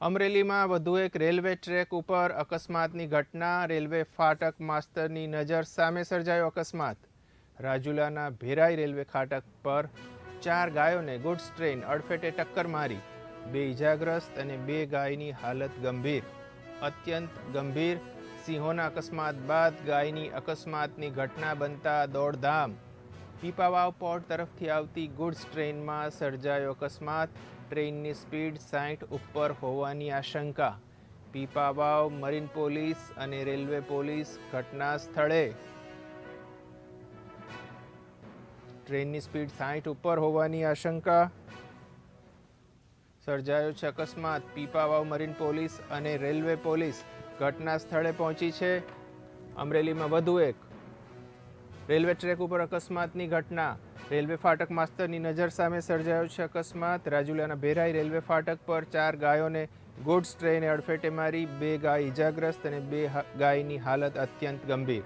અમરેલીમાં વધુ એક રેલવે ટ્રેક ઉપર અકસ્માતની ઘટના. રેલવે ફાટક માસ્તરની નજર સામે સર્જાયો અકસ્માત. રાજુલાના ભેરાઈ રેલવે ફાટક પર ચાર ગાયોને ગુડ્સ ટ્રેન અડફેટે ટક્કર મારી. બે ઇજાગ્રસ્ત અને બે ગાયની હાલત ગંભીર. અત્યંત ગંભીર સિંહોના અકસ્માત બાદ ગાયની અકસ્માતની ઘટના બનતા દોડધામ. પીપાવાવ પોર્ટ તરફથી આવતી ગુડ્સ ટ્રેનમાં સર્જાયો અકસ્માત. ટ્રેનની સ્પીડ સાઠ ઉપર હોવાની આશંકા. પીપાવાવ મરીન પોલીસ અને રેલવે પોલીસ ઘટના સ્થળે. ટ્રેનની સ્પીડ સાઠ ઉપર હોવાની આશંકા. સર્જાયો છે અકસ્માત. પીપાવાવ મરીન પોલીસ અને રેલવે પોલીસ ઘટના સ્થળે પહોંચી છે. અમરેલીમાં વધુ એક. રેલવે ટ્રેક ઉપર અકસ્માતની ઘટના. રેલવે ફાટક માસ્તરની નજર સામે સર્જાયો છે અકસ્માત. રાજુલાના ભેરાઈ રેલવે ફાટક પર ચાર ગાયોને ગુડ્સ ટ્રેને અડફેટે મારી, બે ગાય ઇજાગ્રસ્ત અને બે ગાયની હાલત અત્યંત ગંભીર.